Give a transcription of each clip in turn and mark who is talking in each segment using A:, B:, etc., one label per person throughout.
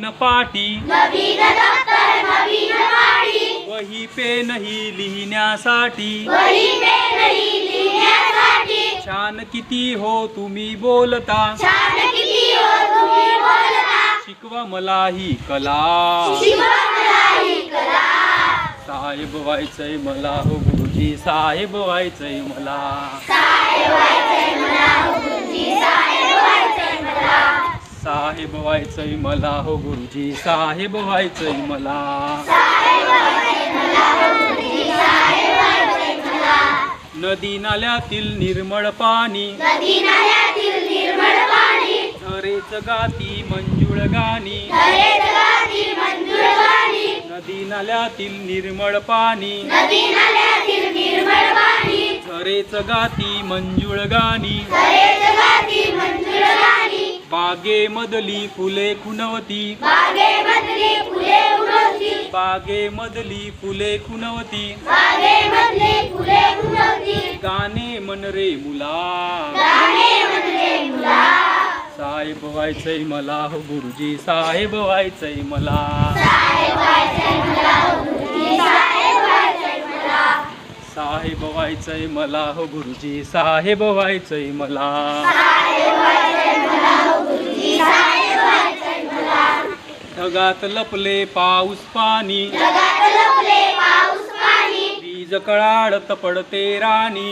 A: नवीन पाटी
B: नवीन दप्तर नवीन वाडी
A: वही पेनही लिहिण्यासाठी.
B: वही पेनही लिहिण्यासाठी.
A: छान किती हो तुम्ही बोलता.
B: छान किती हो तुम्ही बोलता.
A: शिकवा मला ही कला.
B: शिवा मला ही कला.
A: साहेब व्हायचंय मला हो गुरुजी साहेब व्हायचंय मला.
B: साहेब व्हायचंय मला हो गुरुजी साहेब व्हायचंय मला
A: साहेब व्हायचंय मला हो गुरुजी साहेब व्हायचंय मला.
B: साहेब व्हायचंय मला हो गुरुजी साहेब व्हायचंय मला
A: नदी नाल्यातील निर्मळ पाणी. झरेच गाती मंजुळ गाणी. नदी नाल्यातील निर्मळ पाणी. झरेच गाती मंजुळ गाणी.
B: गाणी
A: बागेमधली फुले खुनवती
B: बागेमधली फुले उडवती
A: बागेमधली फुले खुनवती
B: बागेमधली फुले उडवती
A: गाणे मन रे मुला.
B: गाणे म्हणले मुला.
A: साहेब व्हायचंय मला हो गुरुजी साहेब व्हायचंय मला.
B: साहेब व्हायचंय मला हो गुरुजी साहेब व्हायचंय मला.
A: साहेब व्हायचंय मला हो गुरुजी साहेब व्हायचंय मला.
B: साहेब व्हायचंय मला हो गुरुजी साहेब व्हायचंय मला
A: ढगात लपले पाऊस पाणी
B: जगात लपले पाऊस पाणी.
A: वीज कळाडत पडते राणी.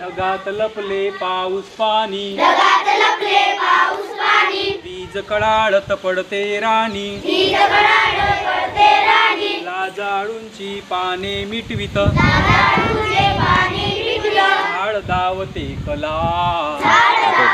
A: ढगात लपले पाऊस पाणी.
B: जगात लपले पाऊस पाणी.
A: वीज कळाडत पडते राणी. लाजाळूंची पाने मिटवित. झाड दावते कला.